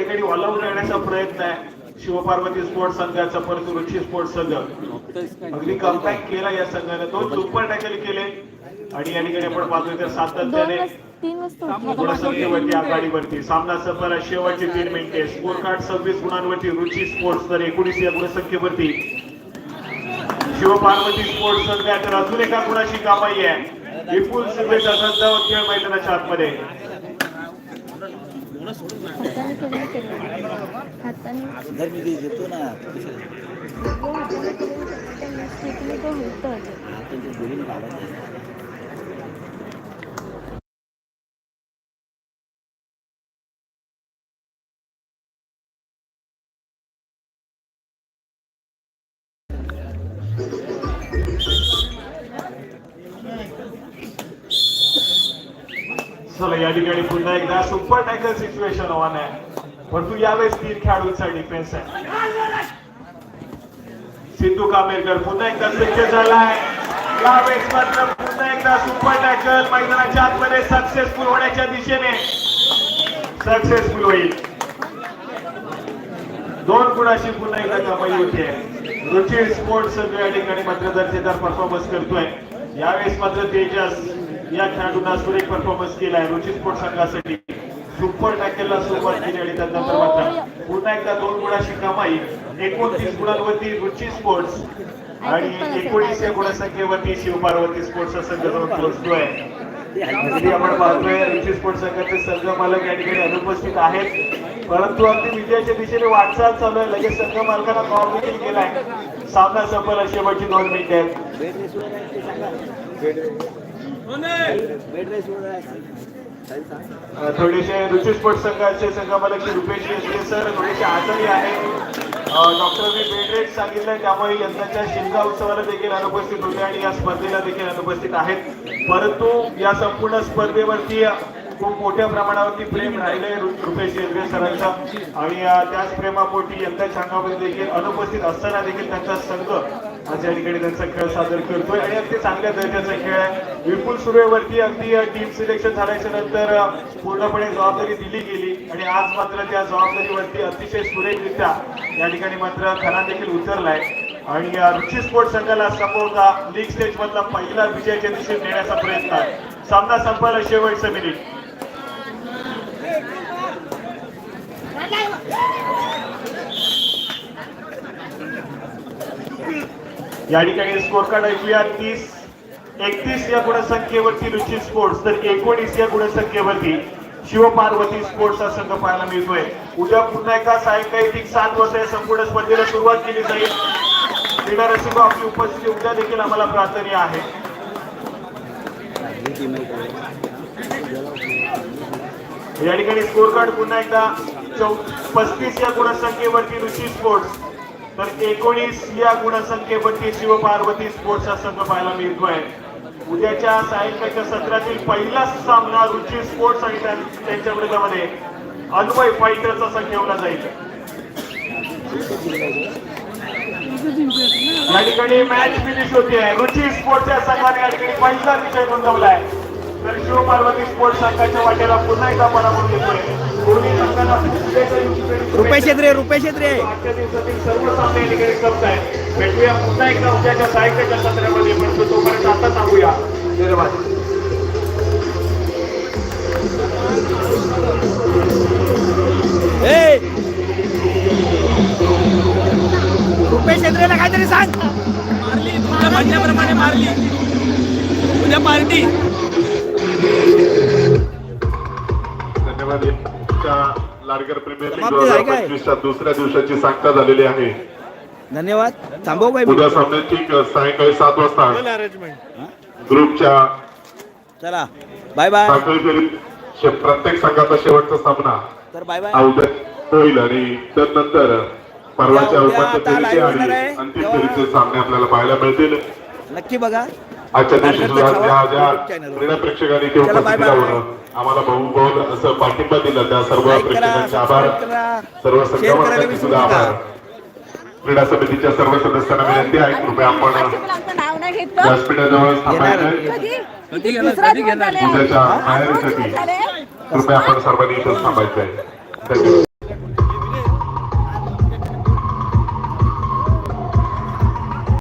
ठिकाणी all out करण्याचा प्रयत्न आहे. शिवपार्वती स्पोर्ट्स संघाचा परंतु रुची स्पोर्ट्स संघ. अगदी कमबॅक केला या संघाने. दोन सुपर टॅकल केले. आणि या ठिकाणी आपण पाहतोय तर सातत्याने. गुणसंख्येवरती आघाडीवरती. सामना सफर शेवटची तीन मिनिटे स्कोर कार्ड सव्वीस गुणांवरती. रुची स्पोर्ट्स तर एकोणीस या गुणसंख्येवरती. शिवपार्वती स्पोर्ट्स सध्या तर अजून एका गुणाची कामाई आहे. विपुल सुर्वेचा सज्जावत खेळ मैदानाच्या आतमध्ये. हाताने केलेलं केलं हाताने जर मी देतो ना हाताने केलं. होतं चला या ठिकाणी पुन्हा एकदा सुपर टॅकल सिच्युएशन ऑन आहे. परंतु यावेळेस तीन खेळाडूंचा डिफेन्स आहे. सिद्धू कामेरकर पुन्हा एकदा सज्ज झालाय. यावेळेस मात्र पुन्हा एकदा सुपर टॅकल मैदानाच्या आतमध्ये सक्सेसफुल होण्याच्या दिशेने. सक्सेसफुल होईल. दोन गुणाशी पुन्हा एकदा कमाई होते. रुचिर स्पोर्ट्स या ठिकाणी मात्र दर्जेदार परफॉर्मन्स करतोय. यावेळेस मात्र तेजस या खेळाडूंना सुरेख परफॉर्मन्स केलाय रुची स्पोर्ट संघासाठी सुपर टॅकलला सुरुवात केली आणि त्यानंतर मात्र पुन्हा एकदा दोन गुणाची कमाई. एकोणतीस गुणांवरती रुची स्पोर्ट्स आणि एकोणीस या गुणसंख्येवरती शिवपार्वती स्पोर्ट्सचा संघ जाऊन पोहोचतोय. आपण पाहतोय रुची स्पोर्ट्स संघाचे संघ मालक या ठिकाणी अनुपस्थित आहेत. परंतु अगदी विजयाच्या दिशेने वाटचाल चालू आहे. लगेच संघ मालकांना कॉल देखील केलाय. सामना सफल शेवटची दोन मिनिटे आहेत. थोडेसे रुची स्पोर्ट्स संघाचे संघ रुपेश येसले सर थोडेसे आजारी आहेत डॉक्टरांनी बेड रेट सांगितलंय त्यामुळे यंदाच्या शिमगा उत्सवाला देखील अनुपस्थित होते आणि या स्पर्धेला देखील अनुपस्थित आहेत. परंतु या संपूर्ण स्पर्धेवरती खूप मोठ्या प्रमाणावरती प्रेम राहिलंय रु- रुपेश येसले सरांचं आणि त्याच प्रेमापोटी यंदाच्या अंगामध्ये देखील अनुपस्थित असताना देखील त्यांचा संघ आज या ठिकाणी त्यांचा खेळ सादर करतोय. आणि अगदी चांगल्या दर्जाचा खेळ आहे. विपुल सुर्वेवरती अगदी टीम सिलेक्शन झाल्याच्यानंतर पूर्णपणे जबाबदारी दिली गेली. आणि आज मात्र त्या जबाबदारीवरती अतिशय सुरेखरित्या या ठिकाणी मात्र खरा देखील उतरलाय. आणि रुची स्पोर्ट्स संघाला संपवता लीग स्टेज मधला पहिला विजयाच्या दिशेने नेण्याचा प्रयत्न आहे. सामना संपायला शेवटचं मिनिट या ठिकाणी स्कोर कार्ड ऐकूया तीस एकतीस या गुणसंख्येवरती रुची स्पोर्ट्स तर एकोणीस या गुणसंख्येवरती शिवपार्वती स्पोर्ट्सचा संघ पाहायला मिळतोय. उद्या पुन्हा एका सायंकाळी ठीक सात वाजता या संपूर्ण स्पर्धेला सुरुवात केली जाईल. क्रीडा रसिक आपली उपस्थिती उद्या देखील आम्हाला प्रार्थनीय आहे. या ठिकाणी स्कोर कार्ड पुन्हा एकदा चौ पस्तीस या गुणसंख्येवरती रुची स्पोर्ट्स तर एकोणीस या गुणसंख्येवरती शिवपार्वती स्पोर्ट्सचा संघ पाहायला मिळतोय. उद्याच्या सायंकाळच्या सत्रातील पहिला सामना रुची स्पोर्ट्स आणि त्यांच्या विरोधामध्ये अन्वय फायटरचा संघ ठेवला जाईल. या ठिकाणी मॅच फिनिश आहे रुची स्पोर्ट्सच्या संघाने या ठिकाणी पहिला विजय आहे तर शिवपार्वती स्पोर्ट्स संघाच्या वाटेला पुन्हा एकदा पराभूत घेतोय दोन्ही संघांना रुपये क्षेत्रे रुपये क्षेत्रे आजच्या दिवसातील सर्व सामने आहेत भेटूया पुन्हा एकदा उद्याच्या सायंकाळच्या सत्रामध्ये पण तोपर्यंत आता थांबूया. धन्यवाद. ए! रुपये क्षेत्रेला काहीतरी सांग. मारली तुमच्या म्हणण्याप्रमाणे मारली. उद्या पार्टी. धन्यवाद. लाडकर प्रीमियर लीग समाप्ती दोन हजार आहे काय? पंचवीसच्या दुसऱ्या दिवसाची सांगता झालेली आहे. धन्यवाद. थांबव काय उद्या सामने ठीक सायंकाळी सात वाजता. ग्रुपच्या चला. बाय बाय साखळी फेरीत प्रत्येक संघाचा शेवटचा सामना. तर बाय हा बाय उद्या होईल आणि त्यानंतर परवाच्या उपांत्य फेरीचे आणि. अंतिम फेरीचे सामने आपल्याला पाहायला मिळतील. नक्की बघा. आजच्या दिवशी सुद्धा ज्या ज्या. क्रीडा प्रेक्षकांनी इथे bye उपस्थित. राहून आम्हाला बहु बहुत असं पाठिंबा दिला. त्या सर्व प्रेक्षकांचे आभार. सर्व विसरू सुद्धा. आभार. क्रीडा समितीच्या सर्व सदस्यांना विनंती आहे. कृपया आपण व्यासपीठाजवळ थांबायचं. उद्याच्या माहेरीसाठी. कृपया आपण सर्वांनी इथंच थांबायचं आहे. धन्यवाद.